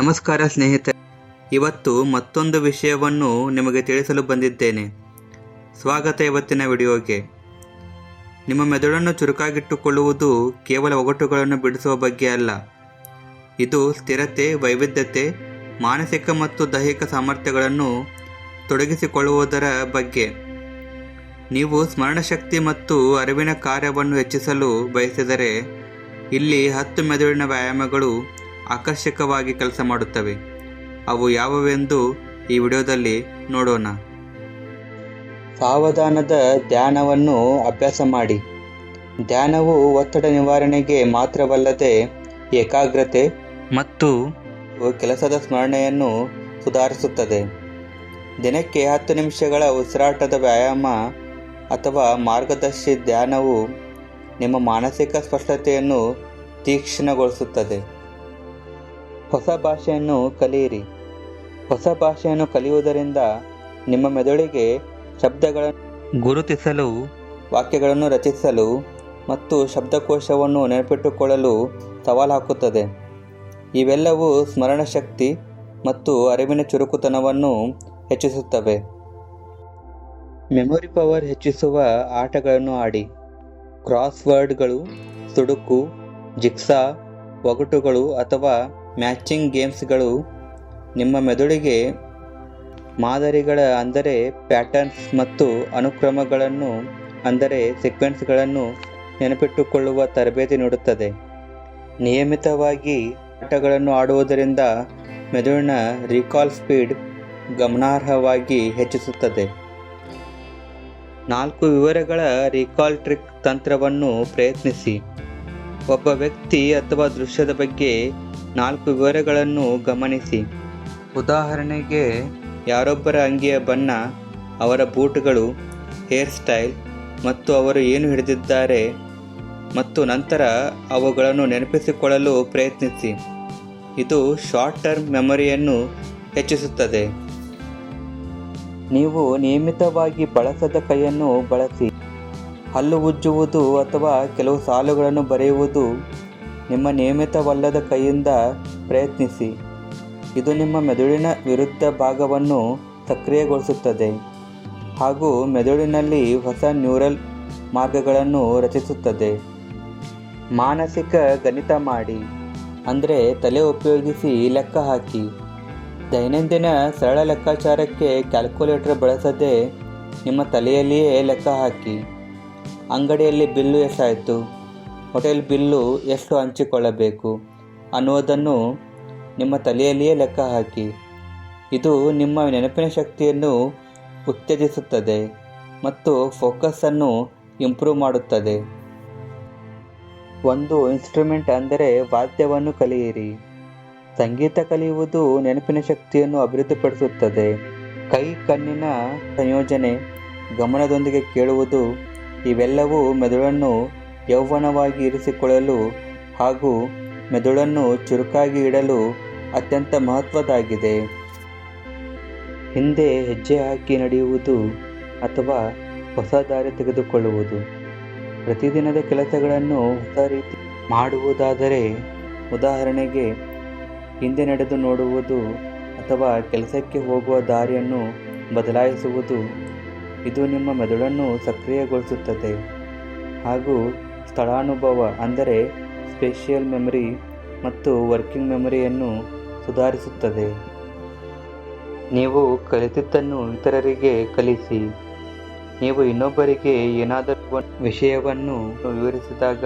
ನಮಸ್ಕಾರ ಸ್ನೇಹಿತರೆ. ಇವತ್ತು ಮತ್ತೊಂದು ವಿಷಯವನ್ನು ನಿಮಗೆ ತಿಳಿಸಲು ಬಂದಿದ್ದೇನೆ. ಸ್ವಾಗತ ಇವತ್ತಿನ ವಿಡಿಯೋಗೆ. ನಿಮ್ಮ ಮೆದುಳನ್ನು ಚುರುಕಾಗಿಟ್ಟುಕೊಳ್ಳುವುದು ಕೇವಲ ಒಗಟುಗಳನ್ನು ಬಿಡಿಸುವ ಬಗ್ಗೆ ಅಲ್ಲ. ಇದು ಸ್ಥಿರತೆ, ವೈವಿಧ್ಯತೆ, ಮಾನಸಿಕ ಮತ್ತು ದೈಹಿಕ ಸಾಮರ್ಥ್ಯಗಳನ್ನು ತೊಡಗಿಸಿಕೊಳ್ಳುವುದರ ಬಗ್ಗೆ. ನೀವು ಸ್ಮರಣಶಕ್ತಿ ಮತ್ತು ಅರಿವಿನ ಕಾರ್ಯವನ್ನು ಹೆಚ್ಚಿಸಲು ಬಯಸಿದರೆ ಇಲ್ಲಿ ಹತ್ತು ಮೆದುಳಿನ ವ್ಯಾಯಾಮಗಳು ಆಕರ್ಷಕವಾಗಿ ಕೆಲಸ ಮಾಡುತ್ತವೆ. ಅವು ಯಾವುವೆಂದು ಈ ವಿಡಿಯೋದಲ್ಲಿ ನೋಡೋಣ. ಸಾವಧಾನದ ಧ್ಯಾನವನ್ನು ಅಭ್ಯಾಸ ಮಾಡಿ. ಧ್ಯಾನವು ಒತ್ತಡ ನಿವಾರಣೆಗೆ ಮಾತ್ರವಲ್ಲದೆ ಏಕಾಗ್ರತೆ ಮತ್ತು ಕೆಲಸದ ಸ್ಮರಣೆಯನ್ನು ಸುಧಾರಿಸುತ್ತದೆ. ದಿನಕ್ಕೆ ಹತ್ತು ನಿಮಿಷಗಳ ಉಸಿರಾಟದ ವ್ಯಾಯಾಮ ಅಥವಾ ಮಾರ್ಗದರ್ಶಿ ಧ್ಯಾನವು ನಿಮ್ಮ ಮಾನಸಿಕ ಸ್ಪಷ್ಟತೆಯನ್ನು ತೀಕ್ಷ್ಣಗೊಳಿಸುತ್ತದೆ. ಹೊಸ ಭಾಷೆಯನ್ನು ಕಲಿಯಿರಿ. ಹೊಸ ಭಾಷೆಯನ್ನು ಕಲಿಯುವುದರಿಂದ ನಿಮ್ಮ ಮೆದುಳಿಗೆ ಶಬ್ದಗಳನ್ನು ಗುರುತಿಸಲು, ವಾಕ್ಯಗಳನ್ನು ರಚಿಸಲು ಮತ್ತು ಶಬ್ದಕೋಶವನ್ನು ನೆನಪಿಟ್ಟುಕೊಳ್ಳಲು ಸವಾಲು ಹಾಕುತ್ತದೆ. ಇವೆಲ್ಲವೂ ಸ್ಮರಣಶಕ್ತಿ ಮತ್ತು ಅರಿವಿನ ಚುರುಕುತನವನ್ನು ಹೆಚ್ಚಿಸುತ್ತವೆ. ಮೆಮೊರಿ ಪವರ್ ಹೆಚ್ಚಿಸುವ ಆಟಗಳನ್ನು ಆಡಿ. ಕ್ರಾಸ್ವರ್ಡ್ಗಳು, ಸುಡುಕು ಜಿಕ್ಸಾ ಒಗಟುಗಳು ಅಥವಾ ಮ್ಯಾಚಿಂಗ್ ಗೇಮ್ಸ್ಗಳು ನಿಮ್ಮ ಮೆದುಳಿಗೆ ಮಾದರಿಗಳ ಅಂದರೆ ಪ್ಯಾಟರ್ನ್ಸ್ ಮತ್ತು ಅನುಕ್ರಮಗಳನ್ನು ಅಂದರೆ ಸೀಕ್ವೆನ್ಸ್ಗಳನ್ನು ನೆನಪಿಟ್ಟುಕೊಳ್ಳುವ ತರಬೇತಿ ನೀಡುತ್ತದೆ. ನಿಯಮಿತವಾಗಿ ಆಟಗಳನ್ನು ಆಡುವುದರಿಂದ ಮೆದುಳಿನ ರೀಕಾಲ್ ಸ್ಪೀಡ್ ಗಮನಾರ್ಹವಾಗಿ ಹೆಚ್ಚಿಸುತ್ತದೆ. ನಾಲ್ಕು ವಿವರಗಳ ರೀಕಾಲ್ ಟ್ರಿಕ್ ತಂತ್ರವನ್ನು ಪ್ರಯತ್ನಿಸಿ. ಒಬ್ಬ ವ್ಯಕ್ತಿ ಅಥವಾ ದೃಶ್ಯದ ಬಗ್ಗೆ ನಾಲ್ಕು ವಿವರಗಳನ್ನು ಗಮನಿಸಿ. ಉದಾಹರಣೆಗೆ ಯಾರೊಬ್ಬರ ಅಂಗಿಯ ಬಣ್ಣ ಅವರ ಬೂಟುಗಳು ಹೇರ್ ಸ್ಟೈಲ್ ಮತ್ತು ಅವರು ಏನು ಹಿಡಿದಿದ್ದಾರೆ ಮತ್ತು ನಂತರ ಅವುಗಳನ್ನು ನೆನಪಿಸಿಕೊಳ್ಳಲು ಪ್ರಯತ್ನಿಸಿ. ಇದು ಶಾರ್ಟ್ ಟರ್ಮ್ ಮೆಮೊರಿಯನ್ನು ಹೆಚ್ಚಿಸುತ್ತದೆ. ನೀವು ನಿಯಮಿತವಾಗಿ ಬಳಸದ ಕೈಯನ್ನು ಬಳಸಿ. ಹಲ್ಲು ಉಜ್ಜುವುದು ಅಥವಾ ಕೆಲವು ಸಾಲುಗಳನ್ನು ಬರೆಯುವುದು ನಿಮ್ಮ ನಿಯಮಿತವಲ್ಲದ ಕೈಯಿಂದ ಪ್ರಯತ್ನಿಸಿ. ಇದು ನಿಮ್ಮ ಮೆದುಳಿನ ವಿರುದ್ಧ ಭಾಗವನ್ನು ಸಕ್ರಿಯಗೊಳಿಸುತ್ತದೆ ಹಾಗೂ ಮೆದುಳಿನಲ್ಲಿ ಹೊಸ ನ್ಯೂರಲ್ ಮಾರ್ಗಗಳನ್ನು ರಚಿಸುತ್ತದೆ. ಮಾನಸಿಕ ಗಣಿತ ಮಾಡಿ, ಅಂದರೆ ತಲೆ ಉಪಯೋಗಿಸಿ ಲೆಕ್ಕ ಹಾಕಿ. ದೈನಂದಿನ ಸರಳ ಲೆಕ್ಕಾಚಾರಕ್ಕೆ ಕ್ಯಾಲ್ಕುಲೇಟರ್ ಬಳಸದೆ ನಿಮ್ಮ ತಲೆಯಲ್ಲಿಯೇ ಲೆಕ್ಕ ಹಾಕಿ. ಅಂಗಡಿಯಲ್ಲಿ ಬಿಲ್ಲು ಎಷ್ಟಾಯಿತು ಹೋಟೆಲ್ ಬಿಲ್ಲು ಎಷ್ಟು ಹಂಚಿಕೊಳ್ಳಬೇಕು ಅನ್ನುವುದನ್ನು ನಿಮ್ಮ ತಲೆಯಲ್ಲಿಯೇ ಲೆಕ್ಕ ಹಾಕಿ. ಇದು ನಿಮ್ಮ ನೆನಪಿನ ಶಕ್ತಿಯನ್ನು ಉತ್ತೇಜಿಸುತ್ತದೆ ಮತ್ತು ಫೋಕಸ್ಸನ್ನು ಇಂಪ್ರೂವ್ ಮಾಡುತ್ತದೆ. ಒಂದು ಇನ್ಸ್ಟ್ರೂಮೆಂಟ್ ಅಂದರೆ ವಾದ್ಯವನ್ನು ಕಲಿಯಿರಿ. ಸಂಗೀತ ಕಲಿಯುವುದು ನೆನಪಿನ ಶಕ್ತಿಯನ್ನು ಅಭಿವೃದ್ಧಿಪಡಿಸುತ್ತದೆ. ಕೈ ಕಣ್ಣಿನ ಸಂಯೋಜನೆ, ಗಮನದೊಂದಿಗೆ ಕೇಳುವುದು, ಇವೆಲ್ಲವೂ ಮೆದುಳನ್ನು ಯೌವನವಾಗಿ ಇರಿಸಿಕೊಳ್ಳಲು ಹಾಗೂ ಮೆದುಳನ್ನು ಚುರುಕಾಗಿ ಇಡಲು ಅತ್ಯಂತ ಮಹತ್ವದಾಗಿದೆ ಹಿಂದೆ ಹೆಜ್ಜೆ ಹಾಕಿ ನಡೆಯುವುದು ಅಥವಾ ಹೊಸ ದಾರಿ ತೆಗೆದುಕೊಳ್ಳುವುದು. ಪ್ರತಿದಿನದ ಕೆಲಸಗಳನ್ನು ಹೊಸ ರೀತಿ ಮಾಡುವುದಾದರೆ ಉದಾಹರಣೆಗೆ ಹಿಂದೆ ನಡೆದು ನೋಡುವುದು ಅಥವಾ ಕೆಲಸಕ್ಕೆ ಹೋಗುವ ದಾರಿಯನ್ನು ಬದಲಾಯಿಸುವುದು ಇದು ನಿಮ್ಮ ಮೆದುಳನ್ನು ಸಕ್ರಿಯಗೊಳಿಸುತ್ತದೆ. ಹಾಗೂ ಸ್ಥಳಾನುಭವ ಅಂದರೆ ಸ್ಪೇಷಿಯಲ್ ಮೆಮೊರಿ ಮತ್ತು ವರ್ಕಿಂಗ್ ಮೆಮೊರಿಯನ್ನು ಸುಧಾರಿಸುತ್ತದೆ. ನೀವು ಕಲಿತಿದ್ದನ್ನು ಇತರರಿಗೆ ಕಲಿಸಿ. ನೀವು ಇನ್ನೊಬ್ಬರಿಗೆ ಏನಾದರೂ ವಿಷಯವನ್ನು ವಿವರಿಸಿದಾಗ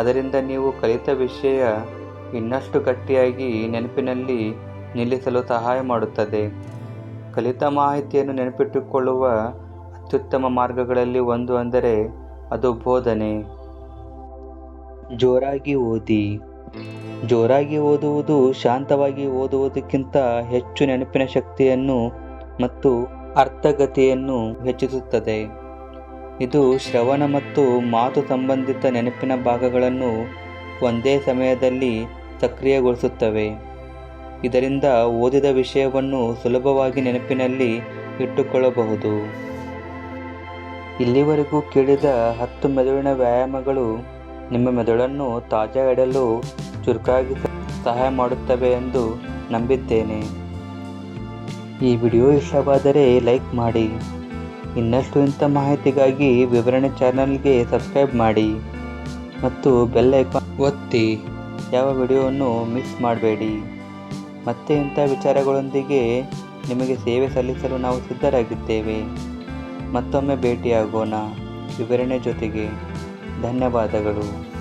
ಅದರಿಂದ ನೀವು ಕಲಿತ ವಿಷಯ ಇನ್ನಷ್ಟು ಗಟ್ಟಿಯಾಗಿ ನೆನಪಿನಲ್ಲಿ ನಿಲ್ಲಿಸಲು ಸಹಾಯ ಮಾಡುತ್ತದೆ. ಕಲಿತ ಮಾಹಿತಿಯನ್ನು ನೆನಪಿಟ್ಟುಕೊಳ್ಳುವ ಅತ್ಯುತ್ತಮ ಮಾರ್ಗಗಳಲ್ಲಿ ಒಂದು ಅಂದರೆ ಅದು ಬೋಧನೆ. ಜೋರಾಗಿ ಓದಿ. ಜೋರಾಗಿ ಓದುವುದು, ಶಾಂತವಾಗಿ ಓದುವುದಕ್ಕಿಂತ ಹೆಚ್ಚು ನೆನಪಿನ ಶಕ್ತಿಯನ್ನು ಮತ್ತು ಅರ್ಥಗತಿಯನ್ನು ಹೆಚ್ಚಿಸುತ್ತದೆ. ಇದು ಶ್ರವಣ ಮತ್ತು ಮಾತು ಸಂಬಂಧಿತ ನೆನಪಿನ ಭಾಗಗಳನ್ನು ಒಂದೇ ಸಮಯದಲ್ಲಿ ಸಕ್ರಿಯಗೊಳಿಸುತ್ತವೆ. ಇದರಿಂದ ಓದಿದ ವಿಷಯವನ್ನು ಸುಲಭವಾಗಿ ನೆನಪಿನಲ್ಲಿ ಇಟ್ಟುಕೊಳ್ಳಬಹುದು. ಇಲ್ಲಿವರೆಗೂ ಕೇಳಿದ ಹತ್ತು ಮೆದುಳಿನ ವ್ಯಾಯಾಮಗಳು ನಿಮ್ಮ ಮೆದುಳನ್ನು ತಾಜಾ ಇಡಲು ಚುರುಕಾಗಿ ಸಹಾಯ ಮಾಡುತ್ತವೆ ಎಂದು ನಂಬಿದ್ದೇನೆ. ಈ ವಿಡಿಯೋ ಇಷ್ಟವಾದರೆ ಲೈಕ್ ಮಾಡಿ. ಇನ್ನಷ್ಟು ಇಂಥ ಮಾಹಿತಿಗಾಗಿ ವಿವರಣೆ ಚಾನಲ್ಗೆ ಸಬ್ಸ್ಕ್ರೈಬ್ ಮಾಡಿ ಮತ್ತು ಬೆಲ್ ಐಕಾನ್ ಒತ್ತಿ ಯಾವ ವಿಡಿಯೋವನ್ನು ಮಿಸ್ ಮಾಡಬೇಡಿ. ಮತ್ತೆ ಇಂಥ ವಿಚಾರಗಳೊಂದಿಗೆ ನಿಮಗೆ ಸೇವೆ ಸಲ್ಲಿಸಲು ನಾವು ಸಿದ್ಧರಾಗಿದ್ದೇವೆ. ಮತ್ತೊಮ್ಮೆ ಭೇಟಿಯಾಗೋಣ. ವಿವರಣೆ ಜೊತೆಗೆ ಧನ್ಯವಾದಗಳು.